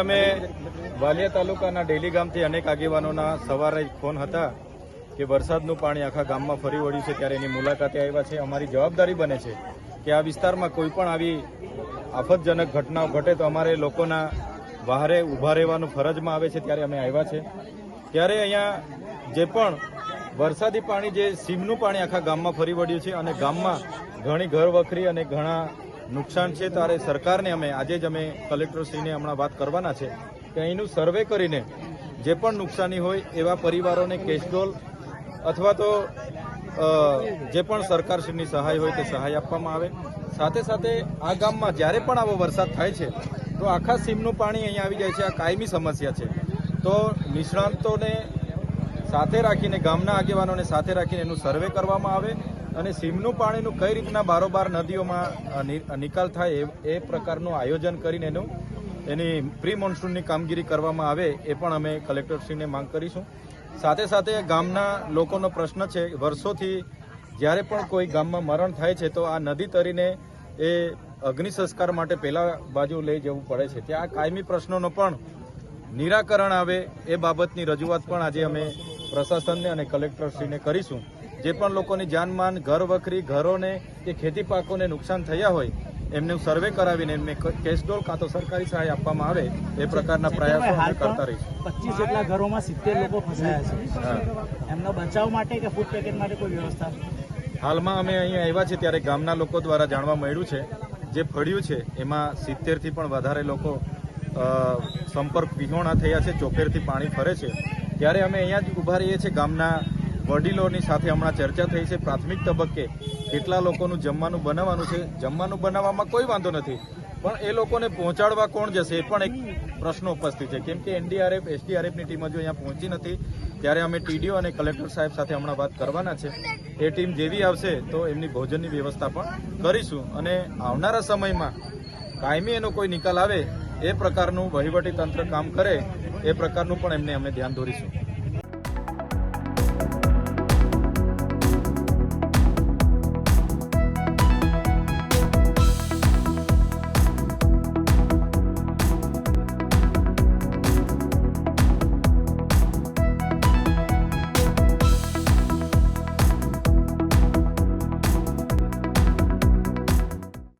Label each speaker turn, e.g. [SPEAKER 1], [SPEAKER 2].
[SPEAKER 1] અમે વાલિયા તાલુકાના ડેલી ગામથી અનેક આગેવાનોના સવારે ફોન હતા કે વરસાદનું પાણી આખા ગામમાં ફરી વળ્યું છે ત્યારે એની મુલાકાતે આવ્યા છે. અમારી જવાબદારી બને છે કે આ વિસ્તારમાં કોઈ પણ આવી આફતજનક ઘટનાઓ ઘટે તો અમારે લોકોના બહારે ઊભા રહેવાનું ફરજમાં આવે છે ત્યારે અમે આવ્યા છે. ત્યારે અહીંયા જે પણ વરસાદી પાણી જે સીમનું પાણી આખા ગામમાં ફરી વળ્યું છે અને ગામમાં ઘણી ઘર વખરી અને ઘણા નુકસાન છે ત્યારે સરકારને અમે, આજે જ અમે કલેક્ટરશ્રીને હમણાં વાત કરવાના છે કે અહીંનું સર્વે કરીને જે પણ નુકસાની હોય એવા પરિવારોને કેશડોલ અથવા તો જે પણ સરકારશ્રીની સહાય હોય તે સહાય આપવામાં આવે. સાથે સાથે આ ગામમાં જ્યારે પણ આવો વરસાદ થાય છે, તો આખા સીમનું પાણી અહીંયા આવી જાય છે, આ કાયમી સમસ્યા છે. તો નિષ્ણાંતોને સાથે રાખીને ગામના આગેવાનોને સાથે રાખીને એનું સર્વે કરવામાં આવે અને સીમનું પાણીનું કઈ રીતના બારોબાર નદીઓમાં નિકાલ થાય એ- પ્રકારનું આયોજન કરીને એનું, એની પ્રી મોન્સૂનની કામગીરી કરવામાં આવે એ પણ અમે કલેક્ટરશ્રીને માંગ કરીશું. સાથે સાથે ગામના લોકોનો પ્રશ્ન છે, વર્ષોથી જ્યારે પણ કોઈ ગામમાં મરણ થાય છે, તો આ નદી તરીને એ અગ્નિ સંસ્કાર માટે પહેલા બાજુ લઈ જવું પડે છે. ત્યાં કાયમી પ્રશ્નોનો પણ નિરાકરણ આવે એ બાબતની રજૂઆત પણ આજે અમે પ્રશાસનને અને કલેક્ટરશ્રીને કરીશું. જે પણ લોકોની જાનમાન ઘર વખરી ઘરોને કે ખેતી પાકોને નુકસાન થયા હોય એમને સર્વે કરાવીને એમને કેશડોલ કાં તો સરકારી સહાય આપવામાં આવે એ પ્રકારના પ્રયાસો હાલ કરતા રહીશું.
[SPEAKER 2] પચીસ જેટલા ઘરોમાં સિત્તેર લોકો ફસાયા છે. એમનો બચાવ માટે કે ફૂડ પેકેટ માટે કોઈ વ્યવસ્થા?
[SPEAKER 1] હાલમાં અમે અહીંયા આવ્યા છે ત્યારે ગામના લોકો દ્વારા જાણવા મળ્યું છે જે ફળ્યું છે એમાં સિત્તેરથી પણ વધારે લોકો સંપર્ક વિહોણા થયા છે ચોખેરથી પાણી ફરે છે. ત્યારે અમે અહીંયા જ ઊભા રહીએ છીએ. ગામના વડીલોની સાથે હમણાં ચર્ચા થઈ છે. પ્રાથમિક તબક્કે કેટલા લોકોનું જમવાનું બનાવવાનું છે? જમવાનું બનાવવામાં કોઈ વાંધો નથી. પણ એ લોકોને પહોંચાડવા કોણ જશે? એ પણ એક પ્રશ્ન ઉપસ્થિત છે. કેમ કે એનડીઆરએફ, એસડીઆરએફની ટીમ હજુ અહીંયા પહોંચી નથી. ત્યારે અમે ટીડીઓ અને કલેક્ટર સાહેબ સાથે હમણાં વાત કરવાના છે. એ ટીમ જેવી આવશે તો એમની ભોજનની વ્યવસ્થા પણ કરીશું. અને આવનારા સમયમાં કાયમી એનો કોઈ નિકાલ આવે એ પ્રકારનું વહીવટી તંત્ર કામ કરે એ પ્રકારનું પણ એમને અમે ધ્યાન દોરીશું